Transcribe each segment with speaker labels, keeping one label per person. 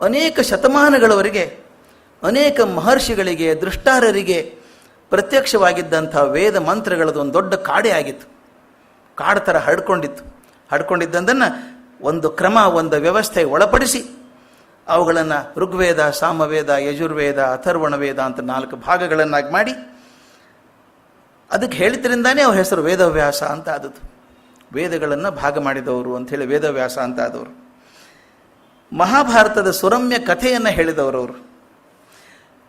Speaker 1: ಅನೇಕ ಶತಮಾನಗಳವರೆಗೆ, ಅನೇಕ ಮಹರ್ಷಿಗಳಿಗೆ, ದೃಷ್ಟಾರರಿಗೆ ಪ್ರತ್ಯಕ್ಷವಾಗಿದ್ದಂಥ ವೇದ ಮಂತ್ರಗಳದ್ದು ಒಂದು ದೊಡ್ಡ ಕಾಡೆ ಆಗಿತ್ತು. ಕಾಡು ಥರ ಹರಡ್ಕೊಂಡಿತ್ತು. ಹಡ್ಕೊಂಡಿದ್ದಂದನ್ನು ಒಂದು ಕ್ರಮ, ಒಂದು ವ್ಯವಸ್ಥೆ ಒಳಪಡಿಸಿ ಅವುಗಳನ್ನು ಋಗ್ವೇದ, ಸಾಮವೇದ, ಯಜುರ್ವೇದ ಅಥರ್ವಣ ವೇದ ಅಂತ ನಾಲ್ಕು ಭಾಗಗಳನ್ನಾಗಿ ಮಾಡಿ ಅದಕ್ಕೆ ಹೇಳಿದ್ರಿಂದಾನೇ ಅವ್ರ ಹೆಸರು ವೇದವ್ಯಾಸ ಅಂತ ಆದದ್ದು. ವೇದಗಳನ್ನು ಭಾಗ ಮಾಡಿದವರು ಅಂಥೇಳಿ ವೇದವ್ಯಾಸ ಅಂತ ಆದವರು. ಮಹಾಭಾರತದ ಸುರಮ್ಯ ಕಥೆಯನ್ನು ಹೇಳಿದವರು ಅವರು.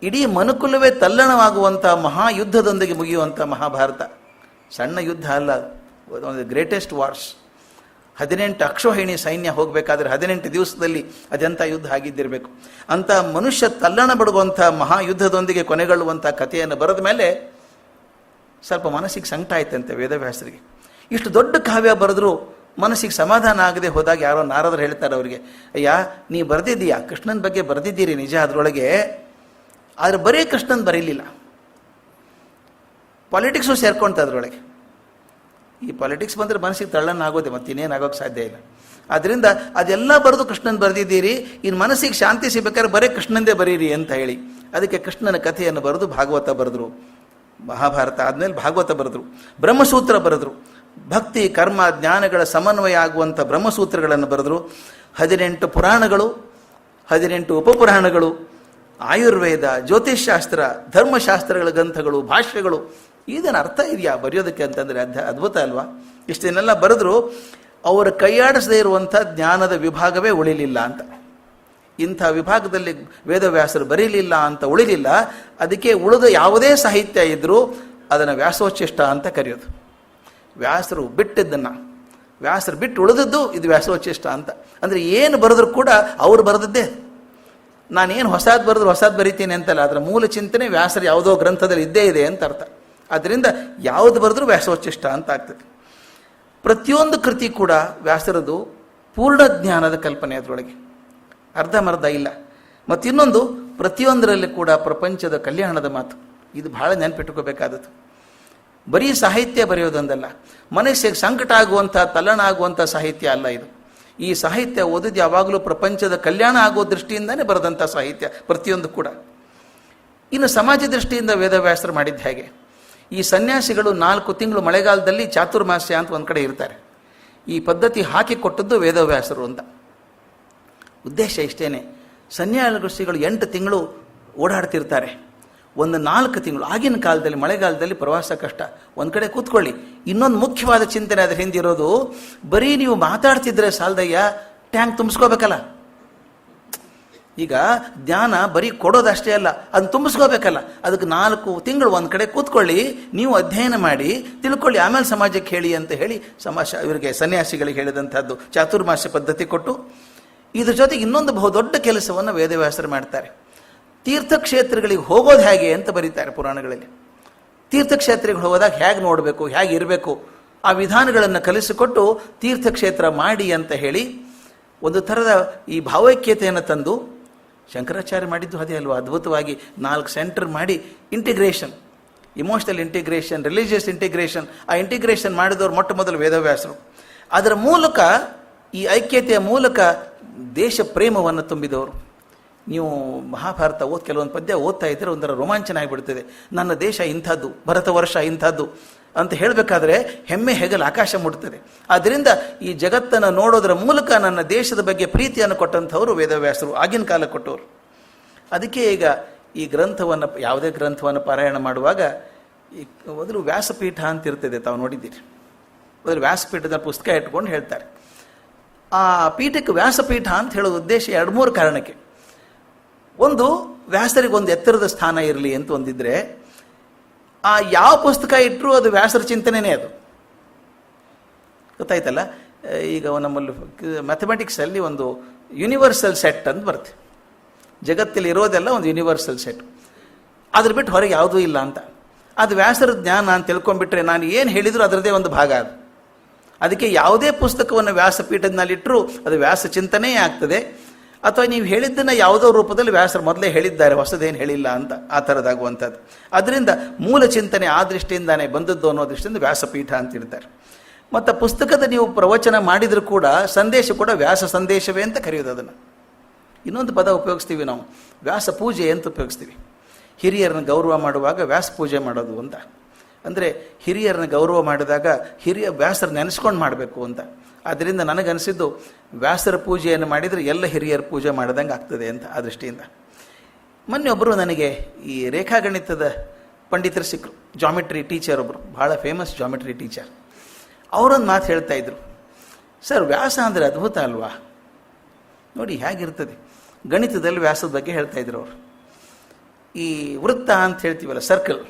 Speaker 1: ಇಡೀ ಮನುಕುಲವೇ ತಲ್ಲಣವಾಗುವಂಥ ಮಹಾಯುದ್ಧದೊಂದಿಗೆ ಮುಗಿಯುವಂಥ ಮಹಾಭಾರತ. ಸಣ್ಣ ಯುದ್ಧ ಅಲ್ಲ ಒಂದು ಗ್ರೇಟೆಸ್ಟ್ ವಾರ್ಸ್ ಹದಿನೆಂಟು ಅಕ್ಷೋಹಿಣಿ ಸೈನ್ಯ ಹೋಗಬೇಕಾದ್ರೆ ಹದಿನೆಂಟು ದಿವಸದಲ್ಲಿ ಅದೆಂಥ ಯುದ್ಧ ಆಗಿದ್ದಿರಬೇಕು. ಅಂಥ ಮನುಷ್ಯ ತಲ್ಲಣ ಬಡುವಂಥ ಮಹಾಯುದ್ಧದೊಂದಿಗೆ ಕೊನೆಗೊಳ್ಳುವಂಥ ಕಥೆಯನ್ನು ಬರೆದ ಮೇಲೆ ಸ್ವಲ್ಪ ಮನಸ್ಸಿಗೆ ಸಂಕಟ ಆಯ್ತಂತೆ ವೇದವ್ಯಾಸರಿಗೆ. ಇಷ್ಟು ದೊಡ್ಡ ಕಾವ್ಯ ಬರೆದ್ರು ಮನಸ್ಸಿಗೆ ಸಮಾಧಾನ ಆಗದೆ ಹೋದಾಗ ಯಾರೋ ನಾರದರು ಹೇಳ್ತಾರೆ ಅವರಿಗೆ, ಅಯ್ಯ, ನೀ ಬರೆದಿದ್ದೀಯಾ? ಕೃಷ್ಣನ ಬಗ್ಗೆ ಬರೆದಿದ್ದೀರಿ ನಿಜ ಅದರೊಳಗೆ. ಆದರೆ ಬರೀ ಕೃಷ್ಣನ್ ಬರೀಲಿಲ್ಲ. ಪಾಲಿಟಿಕ್ಸು ಸೇರ್ಕೊಂತ ಅದರೊಳಗೆ. ಈ ಪಾಲಿಟಿಕ್ಸ್ ಬಂದರೆ ಮನಸ್ಸಿಗೆ ತಳ್ಳನ ಆಗೋದೆ ಮತ್ತೆ ಇನ್ನೇನು ಆಗೋಕ್ಕೆ ಸಾಧ್ಯ ಇಲ್ಲ. ಆದ್ದರಿಂದ ಅದೆಲ್ಲ ಬರೆದು ಕೃಷ್ಣನ್ ಬರೆದಿದ್ದೀರಿ ಇನ್ನು ಮನಸ್ಸಿಗೆ ಶಾಂತಿ ಸಿಗ್ಬೇಕಾದ್ರೆ ಬರೀ ಕೃಷ್ಣಂದೇ ಬರೀರಿ ಅಂತ ಹೇಳಿ. ಅದಕ್ಕೆ ಕೃಷ್ಣನ ಕಥೆಯನ್ನು ಬರೆದು ಭಾಗವತ ಬರೆದ್ರು. ಮಹಾಭಾರತ ಆದಮೇಲೆ ಭಾಗವತ ಬರೆದ್ರು. ಬ್ರಹ್ಮಸೂತ್ರ ಬರೆದ್ರು. ಭಕ್ತಿ, ಕರ್ಮ, ಜ್ಞಾನಗಳ ಸಮನ್ವಯ ಆಗುವಂಥ ಬ್ರಹ್ಮಸೂತ್ರಗಳನ್ನು ಬರೆದ್ರು. ಹದಿನೆಂಟು ಪುರಾಣಗಳು, ಹದಿನೆಂಟು ಉಪಪುರಾಣಗಳು, ಆಯುರ್ವೇದ, ಜ್ಯೋತಿಷ್ಶಾಸ್ತ್ರ, ಧರ್ಮಶಾಸ್ತ್ರಗಳ ಗ್ರಂಥಗಳು, ಭಾಷ್ಯಗಳು. ಇದನ್ನು ಅರ್ಥ ಇದೆಯಾ ಬರೆಯೋದಕ್ಕೆ ಅಂತಂದರೆ ಅದ್ಧ ಅದ್ಭುತ ಅಲ್ವಾ? ಇಷ್ಟನ್ನೆಲ್ಲ ಬರೆದ್ರು, ಅವರು ಕೈಯಾಡಿಸದೇ ಇರುವಂಥ ಜ್ಞಾನದ ವಿಭಾಗವೇ ಉಳಿಲಿಲ್ಲ ಅಂತ. ಇಂಥ ವಿಭಾಗದಲ್ಲಿ ವೇದವ್ಯಾಸರು ಬರೀಲಿಲ್ಲ ಅಂತ ಉಳಿಲಿಲ್ಲ. ಅದಕ್ಕೆ ಉಳಿದ ಯಾವುದೇ ಸಾಹಿತ್ಯ ಇದ್ದರೂ ಅದನ್ನು ವ್ಯಾಸೋಚ್ಚಿಷ್ಟ ಅಂತ ಕರೆಯೋದು. ವ್ಯಾಸರು ಬಿಟ್ಟಿದ್ದನ್ನು, ವ್ಯಾಸರು ಬಿಟ್ಟು ಉಳಿದದ್ದು ಇದು ವ್ಯಾಸೋಚಿಷ್ಟ ಅಂತ. ಅಂದರೆ ಏನು ಬರೆದ್ರು ಕೂಡ ಅವರು ಬರೆದದ್ದೇ. ನಾನೇನು ಹೊಸದು ಬರೆದ್ರು ಹೊಸದು ಬರಿತೀನಿ ಅಂತಲ್ಲ, ಅದರ ಮೂಲ ಚಿಂತನೆ ವ್ಯಾಸರು ಯಾವುದೋ ಗ್ರಂಥದಲ್ಲಿ ಇದ್ದೇ ಇದೆ ಅಂತ ಅರ್ಥ. ಆದ್ದರಿಂದ ಯಾವುದು ಬರೆದ್ರೂ ವ್ಯಾಸೋಚಿಷ್ಟ ಅಂತ ಆಗ್ತದೆ. ಪ್ರತಿಯೊಂದು ಕೃತಿ ಕೂಡ ವ್ಯಾಸರದು ಪೂರ್ಣ ಜ್ಞಾನದ ಕಲ್ಪನೆ ಅದರೊಳಗೆ. ಅರ್ಧಮರ್ಧ ಇಲ್ಲ. ಮತ್ತಿನ್ನೊಂದು ಪ್ರತಿಯೊಂದರಲ್ಲಿ ಕೂಡ ಪ್ರಪಂಚದ ಕಲ್ಯಾಣದ ಮಾತು. ಇದು ಬಹಳ ನೆನಪಿಟ್ಕೋಬೇಕಾದದ್ದು. ಬರೀ ಸಾಹಿತ್ಯ ಬರೆಯೋದೊಂದಲ್ಲ. ಮನಸ್ಸಿಗೆ ಸಂಕಟ ಆಗುವಂಥ ತಲ್ಲಣ ಆಗುವಂಥ ಸಾಹಿತ್ಯ ಅಲ್ಲ ಇದು. ಈ ಸಾಹಿತ್ಯ ಓದಿದ್ದು ಯಾವಾಗಲೂ ಪ್ರಪಂಚದ ಕಲ್ಯಾಣ ಆಗೋ ದೃಷ್ಟಿಯಿಂದನೇ ಬರೆದಂಥ ಸಾಹಿತ್ಯ, ಪ್ರತಿಯೊಂದು ಕೂಡ. ಇನ್ನು ಸಮಾಜ ದೃಷ್ಟಿಯಿಂದ ವೇದವ್ಯಾಸರು ಮಾಡಿದ್ದ ಹೇಗೆ? ಈ ಸನ್ಯಾಸಿಗಳು ನಾಲ್ಕು ತಿಂಗಳು ಮಳೆಗಾಲದಲ್ಲಿ ಚಾತುರ್ಮಾಸ್ಯ ಅಂತ ಒಂದು ಕಡೆ ಇರ್ತಾರೆ. ಈ ಪದ್ಧತಿ ಹಾಕಿಕೊಟ್ಟದ್ದು ವೇದವ್ಯಾಸರು ಅಂತ. ಉದ್ದೇಶ ಇಷ್ಟೇನೆ. ಸನ್ಯಾಸಿಗಳು ಎಂಟು ತಿಂಗಳು ಓಡಾಡ್ತಿರ್ತಾರೆ. ಒಂದು ನಾಲ್ಕು ತಿಂಗಳು, ಆಗಿನ ಕಾಲದಲ್ಲಿ, ಮಳೆಗಾಲದಲ್ಲಿ ಪ್ರವಾಸ ಕಷ್ಟ. ಒಂದು ಕಡೆ ಕೂತ್ಕೊಳ್ಳಿ. ಇನ್ನೊಂದು ಮುಖ್ಯವಾದ ಚಿಂತನೆ ಅದ್ರ ಹಿಂದಿರೋದು ಬರೀ ನೀವು ಮಾತಾಡ್ತಿದ್ರೆ ಸಾಲದಯ್ಯ, ಟ್ಯಾಂಕ್ ತುಂಬಿಸ್ಕೋಬೇಕಲ್ಲ. ಈಗ ಜ್ಞಾನ ಬರೀ ಕೊಡೋದಷ್ಟೇ ಅಲ್ಲ, ಅದನ್ನ ತುಂಬಿಸ್ಕೋಬೇಕಲ್ಲ. ಅದಕ್ಕೆ ನಾಲ್ಕು ತಿಂಗಳು ಒಂದು ಕಡೆ ಕೂತ್ಕೊಳ್ಳಿ, ನೀವು ಅಧ್ಯಯನ ಮಾಡಿ, ತಿಳ್ಕೊಳ್ಳಿ, ಆಮೇಲೆ ಸಮಾಜಕ್ಕೆ ಹೇಳಿ ಅಂತ ಹೇಳಿ, ಸಮಾಜ ಇವರಿಗೆ ಸನ್ಯಾಸಿಗಳಿಗೆ ಹೇಳಿದಂಥದ್ದು ಚಾತುರ್ಮಾಸ ಪದ್ಧತಿ ಕೊಟ್ಟು, ಇದ್ರ ಜೊತೆಗೆ ಇನ್ನೊಂದು ಬಹುದೊಡ್ಡ ಕೆಲಸವನ್ನು ವೇದವ್ಯಾಸರು ಮಾಡ್ತಾರೆ. ತೀರ್ಥಕ್ಷೇತ್ರಗಳಿಗೆ ಹೋಗೋದು ಹೇಗೆ ಅಂತ ಬರೀತಾರೆ ಪುರಾಣಗಳಲ್ಲಿ. ತೀರ್ಥಕ್ಷೇತ್ರಗಳಿಗೆ ಹೋದಾಗ ಹೇಗೆ ನೋಡಬೇಕು, ಹೇಗೆ ಇರಬೇಕು, ಆ ವಿಧಾನಗಳನ್ನು ಕಲಿಸಿಕೊಟ್ಟು ತೀರ್ಥಕ್ಷೇತ್ರ ಮಾಡಿ ಅಂತ ಹೇಳಿ ಒಂದು ಥರದ ಈ ಭಾವೈಕ್ಯತೆಯನ್ನು ತಂದು ಶಂಕರಾಚಾರ್ಯ ಮಾಡಿದ್ದು ಅದೇ ಅಲ್ವಾ? ಅದ್ಭುತವಾಗಿ ನಾಲ್ಕು ಸೆಂಟರ್ ಮಾಡಿ integration. Emotional integration religious integration ಆ ಇಂಟಿಗ್ರೇಷನ್ ಮಾಡಿದವರು ಮೊಟ್ಟ ಮೊದಲು ವೇದವ್ಯಾಸರು. ಅದರ ಮೂಲಕ, ಈ ಐಕ್ಯತೆಯ ಮೂಲಕ ದೇಶ ಪ್ರೇಮವನ್ನು ತುಂಬಿದವರು. ನೀವು ಮಹಾಭಾರತ ಓದ್ ಕೆಲವೊಂದು ಪದ್ಯ ಓದ್ತಾ ಇದ್ದರೆ ಒಂಥರ ರೋಮಾಂಚನ ಆಗಿಬಿಡ್ತದೆ. ನನ್ನ ದೇಶ ಇಂಥದ್ದು, ಭರತ ವರ್ಷ ಇಂಥದ್ದು ಅಂತ ಹೇಳಬೇಕಾದ್ರೆ ಹೆಮ್ಮೆ ಹೆಗಲು ಆಕಾಶ ಮುಟ್ತದೆ. ಆದ್ದರಿಂದ ಈ ಜಗತ್ತನ್ನು ನೋಡೋದ್ರ ಮೂಲಕ ನನ್ನ ದೇಶದ ಬಗ್ಗೆ ಪ್ರೀತಿಯನ್ನು ಕೊಟ್ಟಂಥವರು ವೇದವ್ಯಾಸರು, ಆಗಿನ ಕಾಲ ಕೊಟ್ಟವರು. ಅದಕ್ಕೆ ಈಗ ಈ ಗ್ರಂಥವನ್ನು, ಯಾವುದೇ ಗ್ರಂಥವನ್ನು ಪಾರಾಯಣ ಮಾಡುವಾಗ ಈ ಮೊದಲು ವ್ಯಾಸಪೀಠ ಅಂತ ಇರ್ತದೆ ತಾವು ನೋಡಿದ್ದೀರಿ. ಮೊದಲು ವ್ಯಾಸಪೀಠದ ಪುಸ್ತಕ ಇಟ್ಕೊಂಡು ಹೇಳ್ತಾರೆ. ಆ ಪೀಠಕ್ಕೆ ವ್ಯಾಸಪೀಠ ಅಂತ ಹೇಳೋ ಉದ್ದೇಶ ಎರಡು ಮೂರು ಕಾರಣಕ್ಕೆ. ಒಂದು ವ್ಯಾಸರಿಗೆ ಒಂದು ಎತ್ತರದ ಸ್ಥಾನ ಇರಲಿ ಅಂತ ಒಂದಿದ್ರೆ, ಆ ಯಾವ ಪುಸ್ತಕ ಇಟ್ಟರೂ ಅದು ವ್ಯಾಸರ ಚಿಂತನೆಯೇ ಅದು. ಗೊತ್ತಾಯ್ತಲ್ಲ? ಈಗ ನಮ್ಮಲ್ಲಿ ಮ್ಯಾಥಮೆಟಿಕ್ಸಲ್ಲಿ ಒಂದು ಯೂನಿವರ್ಸಲ್ ಸೆಟ್ ಅಂತ ಬರುತ್ತೆ. ಜಗತ್ತಲ್ಲಿ ಇರೋದೆಲ್ಲ ಒಂದು ಯೂನಿವರ್ಸಲ್ ಸೆಟ್ ಅದ್ರ ಬಿಟ್ಟು ಹೊರಗೆ ಯಾವುದೂ ಇಲ್ಲ ಅಂತ. ಅದು ವ್ಯಾಸರ ಜ್ಞಾನ ಅಂತ ತಿಳ್ಕೊಂಡ್ಬಿಟ್ರೆ ನಾನು ಏನು ಹೇಳಿದರೂ ಅದರದೇ ಒಂದು ಭಾಗ ಅದು. ಅದಕ್ಕೆ ಯಾವುದೇ ಪುಸ್ತಕವನ್ನು ವ್ಯಾಸಪೀಠದಲ್ಲಿಟ್ಟರೂ ಅದು ವ್ಯಾಸ ಚಿಂತನೆಯೇ ಆಗ್ತದೆ. ಅಥವಾ ನೀವು ಹೇಳಿದ್ದನ್ನು ಯಾವುದೋ ರೂಪದಲ್ಲಿ ವ್ಯಾಸರು ಮೊದಲೇ ಹೇಳಿದ್ದಾರೆ, ಹೊಸದೇನು ಹೇಳಿಲ್ಲ ಅಂತ ಆ ಥರದಾಗುವಂಥದ್ದು. ಅದರಿಂದ ಮೂಲ ಚಿಂತನೆ ಆ ದೃಷ್ಟಿಯಿಂದಾನೇ ಬಂದದ್ದು ಅನ್ನೋ ದೃಷ್ಟಿಯಿಂದ ವ್ಯಾಸಪೀಠ ಅಂತ ಇರ್ತಾರೆ ಮತ್ತು ಪುಸ್ತಕದ ನೀವು ಪ್ರವಚನ ಮಾಡಿದರೂ ಕೂಡ ಸಂದೇಶ ಕೂಡ ವ್ಯಾಸ ಸಂದೇಶವೇ ಅಂತ ಕರೆಯೋದು ಅದನ್ನು. ಇನ್ನೊಂದು ಪದ ಉಪಯೋಗಿಸ್ತೀವಿ ನಾವು, ವ್ಯಾಸ ಪೂಜೆ ಅಂತ ಉಪಯೋಗಿಸ್ತೀವಿ. ಹಿರಿಯರನ್ನು ಗೌರವ ಮಾಡುವಾಗ ವ್ಯಾಸ ಪೂಜೆ ಮಾಡೋದು ಅಂತ. ಅಂದರೆ ಹಿರಿಯರನ್ನ ಗೌರವ ಮಾಡಿದಾಗ ಹಿರಿಯ ವ್ಯಾಸರ ನೆನೆಸ್ಕೊಂಡು ಮಾಡಬೇಕು ಅಂತ. ಆದ್ದರಿಂದ ನನಗನಿಸಿದ್ದು ವ್ಯಾಸರ ಪೂಜೆಯನ್ನು ಮಾಡಿದರೆ ಎಲ್ಲ ಹಿರಿಯರ ಪೂಜೆ ಮಾಡಿದಂಗೆ ಆಗ್ತದೆ ಅಂತ ಆ ದೃಷ್ಟಿಯಿಂದ. ಮೊನ್ನೆ ಒಬ್ಬರು ನನಗೆ ಈ ರೇಖಾಗಣಿತದ ಪಂಡಿತರು ಸಿಕ್ಕರು ಜಾಮೆಟ್ರಿ ಟೀಚರ್ ಒಬ್ಬರು ಭಾಳ ಫೇಮಸ್ ಜಾಮೆಟ್ರಿ ಟೀಚರ್ ಅವರೊಂದು ಮಾತು ಹೇಳ್ತಾ ಇದ್ರು, ಸರ್, ವ್ಯಾಸ ಅಂದರೆ ಅದ್ಭುತ ಅಲ್ವಾ? ನೋಡಿ ಹೇಗಿರ್ತದೆ, ಗಣಿತದಲ್ಲಿ ವ್ಯಾಸದ ಬಗ್ಗೆ ಹೇಳ್ತಾ ಇದ್ರು ಅವರು. ಈ ವೃತ್ತ ಅಂತ ಹೇಳ್ತೀವಲ್ಲ ಸರ್ಕಲ್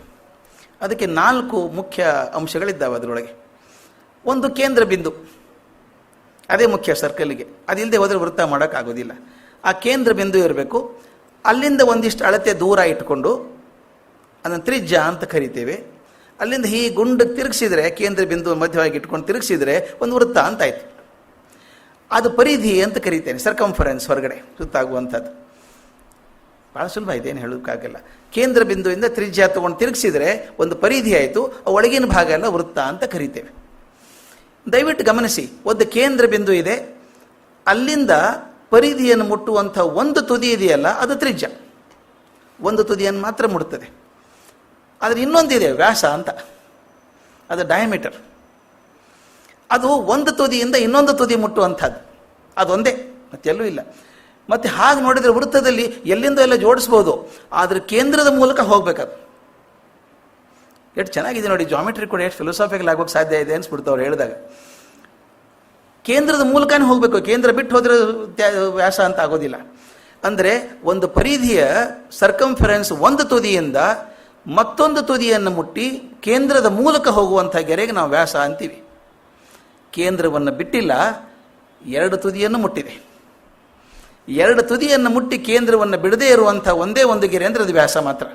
Speaker 1: ಅದಕ್ಕೆ ನಾಲ್ಕು ಮುಖ್ಯ ಅಂಶಗಳಿದ್ದಾವೆ ಅದರೊಳಗೆ. ಒಂದು ಕೇಂದ್ರ ಬಿಂದು. ಅದೇ ಮುಖ್ಯ ಸರ್ಕಲ್ಗೆ. ಅದಿಲ್ಲದೆ ಹೋದರೆ ವೃತ್ತ ಮಾಡೋಕ್ಕಾಗೋದಿಲ್ಲ. ಆ ಕೇಂದ್ರ ಬಿಂದು ಇರಬೇಕು. ಅಲ್ಲಿಂದ ಒಂದಿಷ್ಟು ಅಳತೆ ದೂರ ಇಟ್ಕೊಂಡು ಅದನ್ನು ತ್ರಿಜ್ಯ ಅಂತ ಕರಿತೇವೆ. ಅಲ್ಲಿಂದ ಈ ಗುಂಡು ತಿರುಗಿಸಿದ್ರೆ, ಕೇಂದ್ರ ಬಿಂದು ಮಧ್ಯವಾಗಿ ಇಟ್ಕೊಂಡು ತಿರುಗಿಸಿದ್ರೆ ಒಂದು ವೃತ್ತ ಅಂತ ಆಯ್ತು. ಅದು ಪರಿಧಿ ಅಂತ ಕರಿತೇನೆ ಸರ್ಕಂಫರೆನ್ಸ್ ಹೊರಗಡೆ ಸುತ್ತಾಗುವಂಥದ್ದು. ಭಾಳ ಸುಲಭ ಇದೇನು ಹೇಳೋಕ್ಕಾಗಲ್ಲ. ಕೇಂದ್ರ ಬಿಂದುವಿಂದ ತ್ರಿಜ್ಯ ತಗೊಂಡು ತಿರುಗಿಸಿದರೆ ಒಂದು ಪರಿಧಿ ಆಯಿತು ಒಳಗಿನ ಭಾಗ ಎಲ್ಲ ವೃತ್ತ ಅಂತ ಕರಿತೇವೆ. ದಯವಿಟ್ಟು ಗಮನಿಸಿ, ಒಂದು ಕೇಂದ್ರ ಬಿಂದು ಇದೆ, ಅಲ್ಲಿಂದ ಪರಿಧಿಯನ್ನು ಮುಟ್ಟುವಂಥ ಒಂದು ತುದಿ ಇದೆಯಲ್ಲ, ಅದು ತ್ರಿಜ್ಯ. ಒಂದು ತುದಿಯನ್ನು ಮಾತ್ರ ಮುಡುತ್ತದೆ ಆದರೆ ಇನ್ನೊಂದಿದೆ ವ್ಯಾಸ ಅಂತ, ಅದು ಡಯಾಮೀಟರ್ ಅದು ಒಂದು ತುದಿಯಿಂದ ಇನ್ನೊಂದು ತುದಿ ಮುಟ್ಟುವಂಥದ್ದು. ಅದೊಂದೇ, ಮತ್ತೆಲ್ಲೂ ಇಲ್ಲ. ಮತ್ತು ಹಾಗೆ ನೋಡಿದರೆ ವೃತ್ತದಲ್ಲಿ ಎಲ್ಲಿಂದ ಎಲ್ಲ ಜೋಡಿಸ್ಬೋದು. ಆದರೆ ಕೇಂದ್ರದ ಮೂಲಕ ಹೋಗ್ಬೇಕದು ಎಷ್ಟು ಚೆನ್ನಾಗಿದೆ ನೋಡಿ ಜಾಮಿಟ್ರಿ ಕೂಡ ಎಷ್ಟು ಫಿಲೋಸಾಫಿಕಲ್ ಆಗೋಕ್ಕೆ ಸಾಧ್ಯ ಇದೆ ಅನ್ಸ್ಬಿಡ್ತು ಅವ್ರು ಹೇಳಿದಾಗ. ಕೇಂದ್ರದ ಮೂಲಕನೇ ಹೋಗಬೇಕು. ಕೇಂದ್ರ ಬಿಟ್ಟು ಹೋದರೆ ವ್ಯಾಸ ಅಂತ ಆಗೋದಿಲ್ಲ. ಅಂದರೆ ಒಂದು ಪರಿಧಿಯ ಸರ್ಕಂಫರೆನ್ಸ್ ಒಂದು ತುದಿಯಿಂದ ಮತ್ತೊಂದು ತುದಿಯನ್ನು ಮುಟ್ಟಿ ಕೇಂದ್ರದ ಮೂಲಕ ಹೋಗುವಂಥ ಗೆರೆಗೆ ನಾವು ವ್ಯಾಸ ಅಂತೀವಿ. ಕೇಂದ್ರವನ್ನು ಬಿಟ್ಟಿಲ್ಲ, ಎರಡು ತುದಿಯನ್ನು ಮುಟ್ಟಿದೆ. ಎರಡು ತುದಿಯನ್ನು ಮುಟ್ಟಿ ಕೇಂದ್ರವನ್ನು ಬಿಡದೇ ಇರುವಂಥ ಒಂದೇ ಒಂದು ಗೆರೆ ಅಂದರೆ ಅದು ವ್ಯಾಸ ಮಾತ್ರ.